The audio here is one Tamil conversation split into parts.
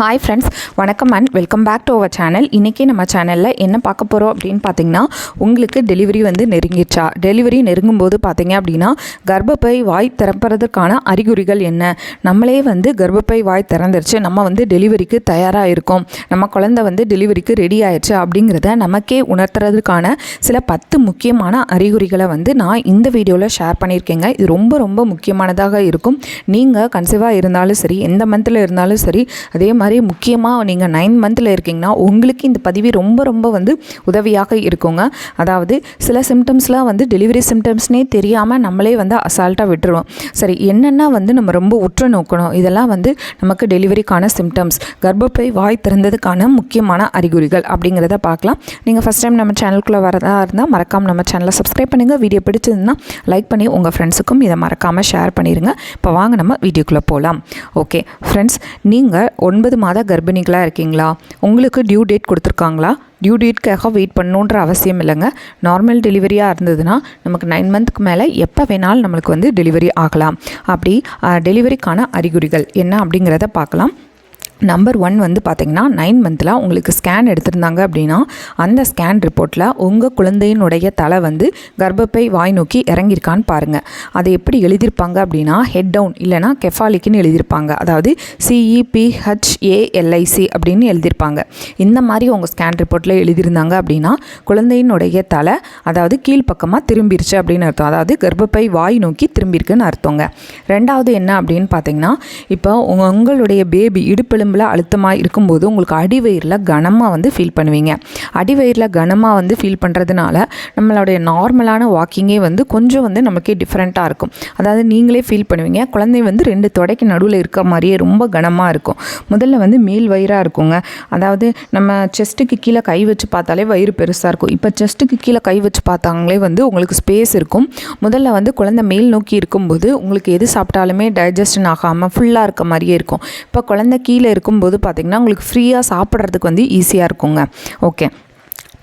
ஹாய் ஃப்ரெண்ட்ஸ் வணக்கம் and welcome back to our channel இன்றைக்கி நம்ம சேனலில் என்ன பார்க்க போகிறோம் அப்படின்னு பார்த்தீங்கன்னா உங்களுக்கு டெலிவரி வந்து நெருங்கிடுச்சா? டெலிவரி நெருங்கும் போது பார்த்தீங்க அப்படின்னா கர்ப்பப்பை வாய் திறப்பறதுக்கான அறிகுறிகள் என்ன? நம்மளே வந்து கர்ப்பப்பை வாய் திறந்துருச்சு நம்ம வந்து டெலிவரிக்கு தயாராக இருக்கோம். நம்ம குழந்தை வந்து டெலிவரிக்கு ரெடி ஆயிடுச்சு அப்படிங்கிறத நமக்கே உணர்த்துறதுக்கான சில பத்து முக்கியமான அறிகுறிகளை வந்து நான் இந்த வீடியோவில் ஷேர் பண்ணியிருக்கேங்க. இது ரொம்ப ரொம்ப முக்கியமானதாக இருக்கும். நீங்கள் கன்சீவாக இருந்தாலும் சரி எந்த மந்தில் இருந்தாலும் சரி அதே மாதிரி முக்கியமாக நீங்கள் நைன் மந்தில் இருக்கீங்கன்னா உங்களுக்கு இந்த பதிவு ரொம்ப ரொம்ப வந்து உதவியாக இருக்குங்க. அதாவது சில சிம்டம்ஸ்லாம் வந்து டெலிவரி சிம்டம்ஸ்னே தெரியாமல் நம்மளே வந்து அசால்ட்டாக விட்டுருவோம். சரி என்னென்னா வந்து நம்ம ரொம்ப உற்று நோக்கணும்? இதெல்லாம் வந்து நமக்கு டெலிவரிக்கான சிம்டம்ஸ் கர்ப்பப்பை வாய் திறந்ததுக்கான முக்கியமான அறிகுறிகள் அப்படிங்கிறத பார்க்கலாம். நீங்கள் ஃபஸ்ட் டைம் நம்ம சேனலுக்குள்ளே வரதா இருந்தால் மறக்காமல் நம்ம சேனலை சப்ஸ்கிரைப் பண்ணுங்கள் வீடியோ பிடிச்சதுன்னா லைக் பண்ணி உங்கள் ஃப்ரெண்ட்ஸுக்கும் இதை மறக்காமல் ஷேர் பண்ணிடுங்க இப்போ வாங்க நம்ம வீடியோக்குள்ளே போகலாம் ஓகே ஃப்ரெண்ட்ஸ் நீங்கள் ஒன்பது மாத கர்ப்பிணிகளாக இருக்கீங்களா? உங்களுக்கு டியூ டேட் கொடுத்துருக்காங்களா? டியூ டேட்காக வெயிட் பண்ணணுன்ற அவசியம் இல்லைங்க. நார்மல் டெலிவரியாக இருந்ததுன்னா நமக்கு நைன் மந்த்துக்கு மேலே எப்போ வேணாலும் நம்மளுக்கு வந்து டெலிவரி ஆகலாம். அப்படி டெலிவரிக்கான அறிகுறிகள் என்ன அப்படிங்கிறத பார்க்கலாம். நம்பர் ஒன் வந்து பார்த்திங்கன்னா நைன் மந்தில் உங்களுக்கு ஸ்கேன் எடுத்திருந்தாங்க அப்படின்னா அந்த ஸ்கேன் ரிப்போர்ட்டில் உங்கள் குழந்தையினுடைய தலை வந்து கர்ப்பப்பை வாய் நோக்கி இறங்கியிருக்கான்னு பாருங்கள் அதை எப்படி எழுதியிருப்பாங்க அப்படின்னா ஹெட் டவுன் இல்லைனா கெஃபாலிக்குன்னு எழுதியிருப்பாங்க. அதாவது சிஇபிஹெச்ஏஎல்ஐசி அப்படின்னு எழுதியிருப்பாங்க. இந்த மாதிரி உங்கள் ஸ்கேன் ரிப்போர்ட்டில் எழுதியிருந்தாங்க அப்படின்னா குழந்தையினுடைய தலை அதாவது கீழ்ப்பக்கமாக திரும்பிருச்சு அப்படின்னு அர்த்தம். அதாவது கர்ப்பப்பை வாய் நோக்கி திரும்பியிருக்குன்னு அர்த்தங்க. ரெண்டாவது என்ன அப்படின்னு பார்த்தீங்கன்னா இப்போ உங்களுடைய பேபி எலும்பில் அழுத்தமாக இருக்கும்போது உங்களுக்கு அடிவயிறில் கனமாக வந்து ஃபீல் பண்ணுவீங்க. அடிவயிறில் கனமாக வந்து ஃபீல் பண்ணுறதுனால நம்மளுடைய நார்மலான வாக்கிங்கே வந்து கொஞ்சம் வந்து நமக்கே டிஃப்ரெண்ட்டாக இருக்கும். அதாவது நீங்களே ஃபீல் பண்ணுவீங்க. குழந்தை வந்து ரெண்டு தொடைக்கு நடுவில் இருக்க மாதிரியே ரொம்ப கனமாக இருக்கும். முதல்ல வந்து மேல் வயிறாக இருக்குங்க. அதாவது நம்ம செஸ்ட்டுக்கு கீழே கை வச்சு பார்த்தாலே வயிறு பெருசாக இருக்கும். இப்போ செஸ்ட்டுக்கு கீழே கை வச்சு பார்த்தாங்களே வந்து உங்களுக்கு ஸ்பேஸ் இருக்கும். முதல்ல வந்து குழந்தை மேல் நோக்கி இருக்கும்போது உங்களுக்கு எது சாப்பிட்டாலுமே டைஜஷன் ஆகாமல் ஃபுல்லாக இருக்க மாதிரியே இருக்கும். இப்போ குழந்தை கீழே இருக்கும்போது பார்த்திங்கன்னா உங்களுக்கு ஃப்ரீயாக சாப்பிட்றதுக்கு வந்து ஈஸியாக இருக்குங்க. ஓகே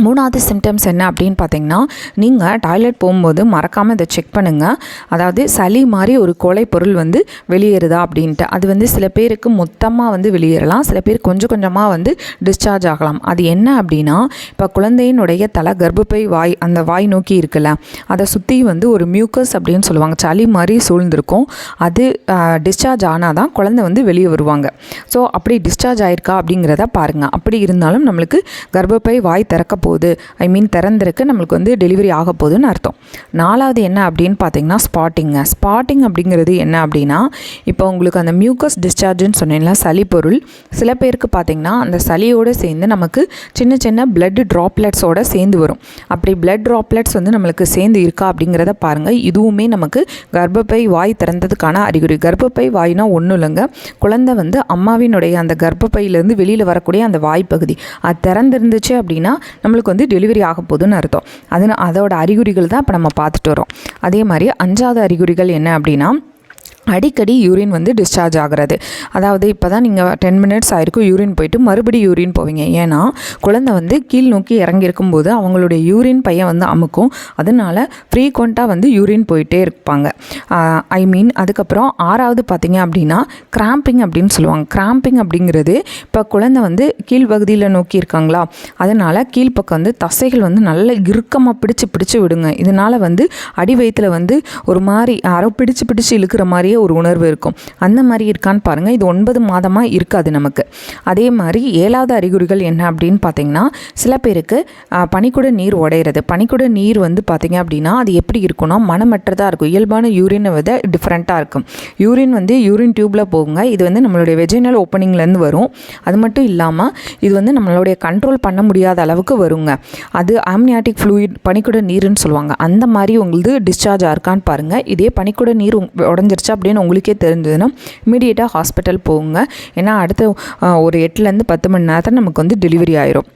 மூணாவது சிம்டம்ஸ் என்ன அப்படின்னு பார்த்தீங்கன்னா நீங்கள் டாய்லெட் போகும்போது மறக்காமல் இதை செக் பண்ணுங்கள் அதாவது சளி மாதிரி ஒரு கொலை பொருள் வந்து வெளியேறுதா அப்படின்ட்டு. அது வந்து சில பேருக்கு மொத்தமாக வந்து வெளியேறலாம். சில பேர் கொஞ்சம் கொஞ்சமாக வந்து டிஸ்சார்ஜ் ஆகலாம். அது என்ன அப்படின்னா இப்போ குழந்தையினுடைய தலை கர்ப்பப்பை வாய் அந்த வாய் நோக்கி இருக்குல்ல அதை சுற்றி வந்து ஒரு மியூக்கஸ் அப்படின்னு சொல்லுவாங்க. சளி மாதிரி சூழ்ந்திருக்கும். அது டிஸ்சார்ஜ் ஆனால் தான் குழந்தை வந்து வெளியே வருவாங்க. ஸோ அப்படி டிஸ்சார்ஜ் ஆயிருக்கா அப்படிங்கிறத பாருங்கள் அப்படி இருந்தாலும் நம்மளுக்கு கர்ப்பப்பை வாய் திறக்க போகுது. ஐ மீன் திறந்திருக்கு நம்மளுக்கு வந்து டெலிவரி ஆக போகுதுன்னு அர்த்தம். நாலாவது என்ன அப்படின்னு பார்த்தீங்கன்னா ஸ்பாட்டிங்க ஸ்பாட்டிங் அப்படிங்கிறது என்ன அப்படின்னா இப்போ உங்களுக்கு அந்த மியூக்கஸ் டிஸ்சார்ஜ்னு சொன்னீங்களா சளி பொருள் சில பேருக்கு பார்த்தீங்கன்னா அந்த சளியோடு சேர்ந்து நமக்கு சின்ன சின்ன பிளட் ட்ராப்லெட்ஸோட சேர்ந்து வரும். அப்படி பிளட் ட்ராப்லெட்ஸ் வந்து நம்மளுக்கு சேர்ந்து இருக்கா அப்படிங்கிறத பாருங்கள் இதுவுமே நமக்கு கர்ப்பப்பை வாய் திறந்ததுக்கான அறிகுறி. கர்ப்பப்பை வாய்னா ஒன்றும் இல்லைங்க. குழந்தை வந்து அம்மாவினுடைய அந்த கர்ப்பப்பையிலேருந்து வெளியில் வரக்கூடிய அந்த வாய்ப்பகுதி. அது திறந்துருந்துச்சு அப்படின்னா நம்மளுக்கு வந்து டெலிவரி ஆக போகுதுன்னு அர்த்தம். அது அதோட அறிகுறிகள் தான் இப்போ நம்ம பார்த்துட்டு வரோம் அதே மாதிரி அஞ்சாவது அறிகுறிகள் என்ன அப்படின்னா அடிக்கடி யூரின் வந்து டிஸ்சார்ஜ் ஆகிறது. அதாவது இப்போ தான் நீங்கள் டென் மினிட்ஸ் ஆயிருக்கும் யூரின் போயிட்டு மறுபடியும் யூரின் போவீங்க. ஏன்னா குழந்தை வந்து கீழ் நோக்கி இறங்கியிருக்கும் போது அவங்களுடைய யூரின் பையன் வந்து அமுக்கும். அதனால ஃப்ரீக்வெண்ட்டாக வந்து யூரின் போயிட்டே இருப்பாங்க. ஐ மீன் அதுக்கப்புறம் ஆறாவது பார்த்தீங்க அப்படின்னா கிராம்பிங் அப்படின்னு சொல்லுவாங்க. கிராம்பிங் அப்படிங்கிறது இப்போ குழந்தை வந்து கீழ்ப்பகுதியில் நோக்கி இருக்காங்களா? அதனால் கீழ்ப்பக்கம் வந்து தசைகள் வந்து நல்ல இறுக்கமாக பிடிச்சு பிடிச்சு விடுங்க. இதனால் வந்து அடி வயிற்றில் வந்து ஒரு மாதிரி யாரோ பிடிச்சு பிடிச்சு இழுக்கிற மாதிரி மாதிரியே ஒரு உணர்வு இருக்கும். அந்த மாதிரி இருக்கான்னு பாருங்கள் இது ஒன்பது மாதமாக இருக்காது நமக்கு. அதே மாதிரி ஏழாவது அறிகுறிகள் என்ன அப்படின்னு பார்த்தீங்கன்னா சில பேருக்கு பனிக்குட நீர் உடையிறது. பனிக்குட நீர் வந்து பார்த்தீங்க அப்படின்னா அது எப்படி இருக்கும்னா மனமற்றதாக இருக்கும். இயல்பான யூரினை விட டிஃப்ரெண்ட்டாக இருக்கும். யூரின் வந்து யூரின் டியூப்பில் போகுங்க. இது வந்து நம்மளுடைய வெஜினல் ஓப்பனிங்லேருந்து வரும். அது மட்டும் இல்லாமல் இது வந்து நம்மளுடைய கண்ட்ரோல் பண்ண முடியாத அளவுக்கு வருங்க. அது ஆம்னியாட்டிக் ஃப்ளூயிட் பனிக்குட நீருன்னு சொல்லுவாங்க. அந்த மாதிரி உங்களுக்கு டிஸ்சார்ஜ் ஆயிருக்கான்னு பாருங்கள் இதே பனிக்குட நீர் உடஞ்சிருச்சா அப்படின்னு உங்களுக்கே தெரிஞ்சதுன்னா இமீடியட்டாக ஹாஸ்பிட்டல் போகுங்க ஏன்னா அடுத்த ஒரு எட்டுலேருந்து பத்து மணி நேரத்தில் நமக்கு வந்து டெலிவரி ஆயிரும்.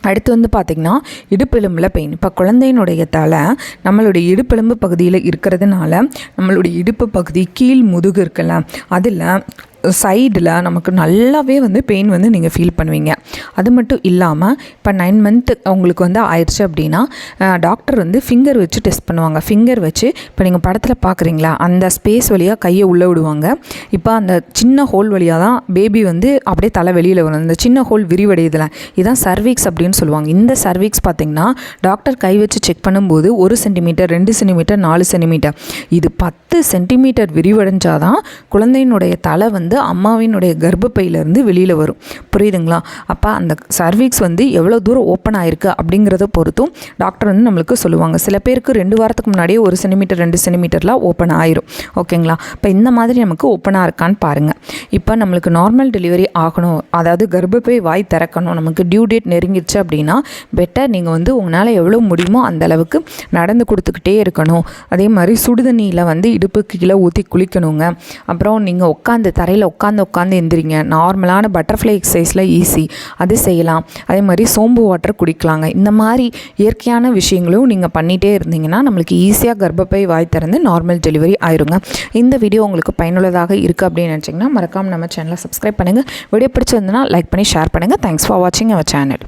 அடுத்து வந்து பார்த்திங்கன்னா இடுப்பெலும்பில் பெயின் இப்போ குழந்தையினுடைய தலை நம்மளுடைய இடுப்பெலும்பு பகுதியில் இருக்கிறதுனால நம்மளுடைய இடுப்பு பகுதி கீழ் முதுகு இருக்குல்ல அதில் சைடில் நமக்கு நல்லாவே வந்து பெயின் வந்து நீங்கள் ஃபீல் பண்ணுவீங்க. அது மட்டும் இல்லாமல் இப்போ நைன் மந்த்து உங்களுக்கு வந்து ஆயிடுச்சு அப்படின்னா டாக்டர் வந்து ஃபிங்கர் வச்சு டெஸ்ட் பண்ணுவாங்க. ஃபிங்கர் வச்சு இப்போ நீங்கள் படத்தில் பார்க்குறீங்களா அந்த ஸ்பேஸ் வழியாக கையை உள்ளே விடுவாங்க. இப்போ அந்த சின்ன ஹோல் வழியாக தான் பேபி வந்து அப்படியே தலை வெளியில் வரும் இந்த சின்ன ஹோல் விரிவடையுதுல இதுதான் சர்வீக்ஸ் அப்படின்னு சொல்லுவாங்க. இந்த சர்வீக்ஸ் பார்த்திங்கன்னா டாக்டர் கை வச்சு செக் பண்ணும்போது ஒரு சென்டிமீட்டர் ரெண்டு சென்டிமீட்டர் நாலு சென்டிமீட்டர் இது பத்து சென்டிமீட்டர் விரிவடைஞ்சாதான் குழந்தையினுடைய தலை வந்து அம்மாவினுடைய கர்ப்பப்பையிலேருந்து வெளியில் வரும். புரியுதுங்களா? அப்போ அந்த சர்வீக்ஸ் வந்து எவ்வளோ தூரம் ஓப்பன் ஆயிருக்கு அப்படிங்கிறத பொறுத்தும் டாக்டர் வந்து நம்மளுக்கு சொல்லுவாங்க. சில பேருக்கு ரெண்டு வாரத்துக்கு முன்னாடியே ஒரு சென்டிமீட்டர் ரெண்டு சென்டிமீட்டர்லாம் ஓப்பன் ஆயிரும். ஓகேங்களா இப்போ இந்த மாதிரி நமக்கு ஓப்பனாக இருக்கான்னு பாருங்கள் இப்போ நம்மளுக்கு நார்மல் டெலிவரி ஆகணும். அதாவது கர்ப்பப்பை வாய் திறக்கணும். நமக்கு டியூ டேட் நெருங்கிடுச்சு அப்படின்னா பெட்டர் நீங்கள் வந்து உங்களால் எவ்வளோ முடியுமோ அந்த அளவுக்கு நடந்து கொடுத்துக்கிட்டே இருக்கணும். அதே மாதிரி சுடுதண்ணியில் வந்து இடுப்புக்கு கீழே ஊற்றி குளிக்கணுங்க. அப்புறம் நீங்கள் உட்காந்து தரையில் உட்காந்து உட்காந்து எந்திரிங்க. நார்மலான பட்டர்ஃப்ளை எக்ஸசைஸில் ஈஸி அது செய்யலாம். அதே மாதிரி சோம்பு வாட்டர் குடிக்கலாங்க. இந்த மாதிரி இயற்கையான விஷயங்களும் நீங்கள் பண்ணிகிட்டே இருந்தீங்கன்னா நம்மளுக்கு ஈஸியாக கர்ப்பப்பை வாய் திறந்து நார்மல் டெலிவரி ஆயிருங்க. இந்த வீடியோ உங்களுக்கு பயனுள்ளதாக இருக்குது அப்படின்னு நினச்சிங்கன்னா மறக்காமல் நம்ம சேனலை சப்ஸ்கிரைப் பண்ணுங்கள் வீடியோ பிடிச்சிருந்தனா லைக் பண்ணி ஷேர் பண்ணுங்கள் தேங்க்ஸ் ஃபார் வாட்சிங் அவர் சேனல்